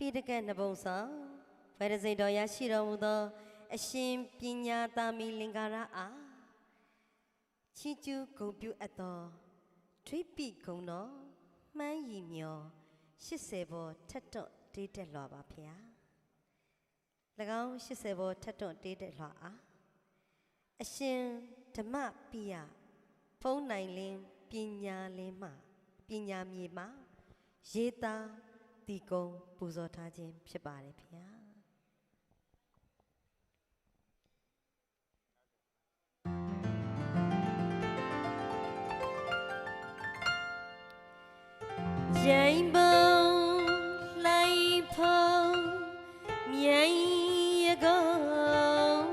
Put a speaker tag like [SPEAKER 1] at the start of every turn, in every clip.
[SPEAKER 1] ပိဋကတ်နဘုံဆောင်ဝရစိတ်တော်ရရှိတော်မူသော အရှင်ပညာတာမီလင်္ကာရအားချီးကျူးဂုဏ်ပြုအပ်သောထွိပိဂုံတော်မှန်းရည်မြော်80ဘောထက်တွန့်တေးတက်လွာပါဖျား၎င်း80ဘောထက်တွန့်တေးတက်လွာအားအရှင်ဓမ္မပိယဖုံးနိုင်လင်းပညာလင်းမှပညာမြေမှရေးသား တည်ကုံပူဇော်ထားခြင်းဖြစ်ပါတယ်ဖျားရိုင်းပုံလိုက်ဖုံမြိုင်ရကုန်း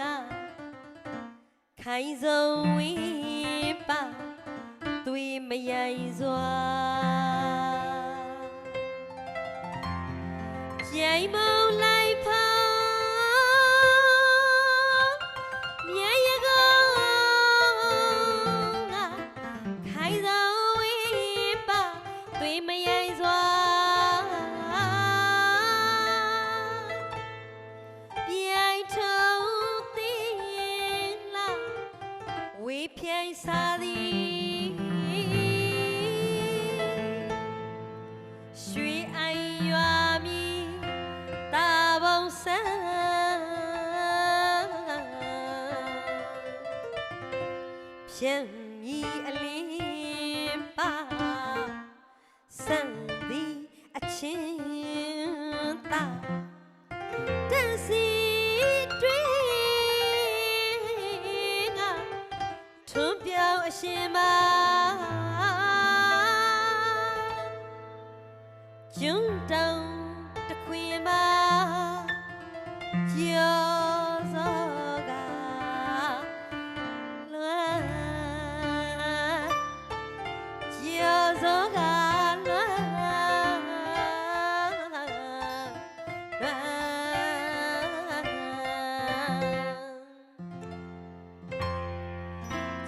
[SPEAKER 1] ကခိုင်စုံဝေးပါသွေမရိုင်စွာ ရိုင်းပုံလိုက် ဖြန့်မြီအလင်းပါစံသည်အချင်းသာတန်စီတွင်ကထွန်းပြောင်းအရှင်မကျွန်းတောင်တစ်ခွင်မှာကျော်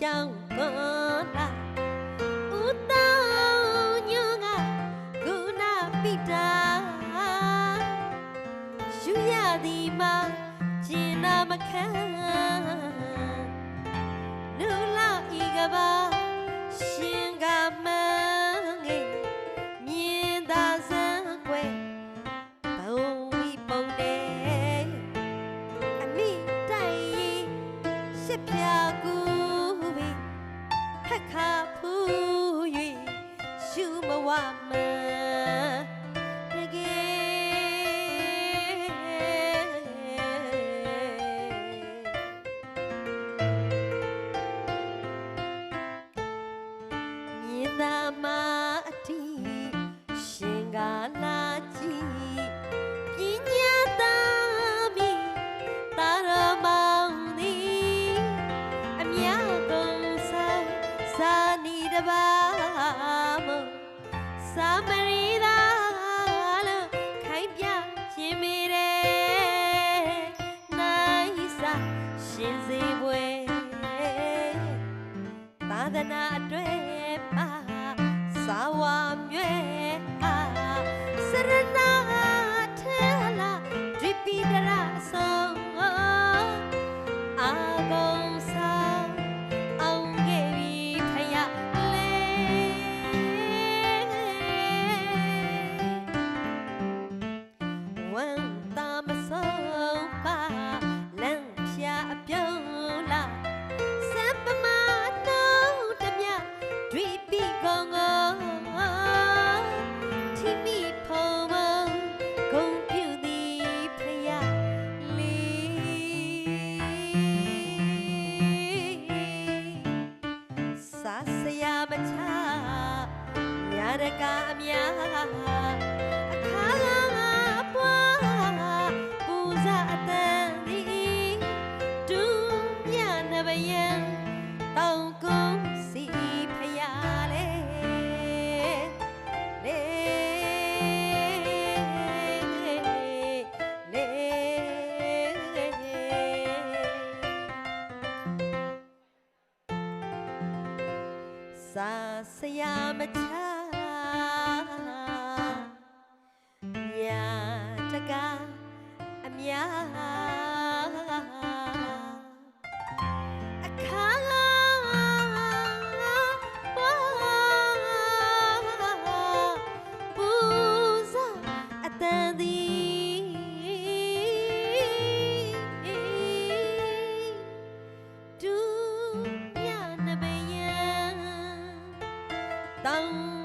[SPEAKER 1] သူအကြောင်းပေါ်လာဦးတောင်းညငါကုနာပိတာယူရသည်မှာကျင်နာမခံနူလာဤကဘာရှင်ကမန်းငယ်မြင်သာစံ 弯月啊，是人呐。 ညာရကအများအခါပွားပူဇာအတန်သည်ဒူးမြနဘယံတောင်ကုန်းစီဖယားလေးလေးလေးစာစရာမချ 当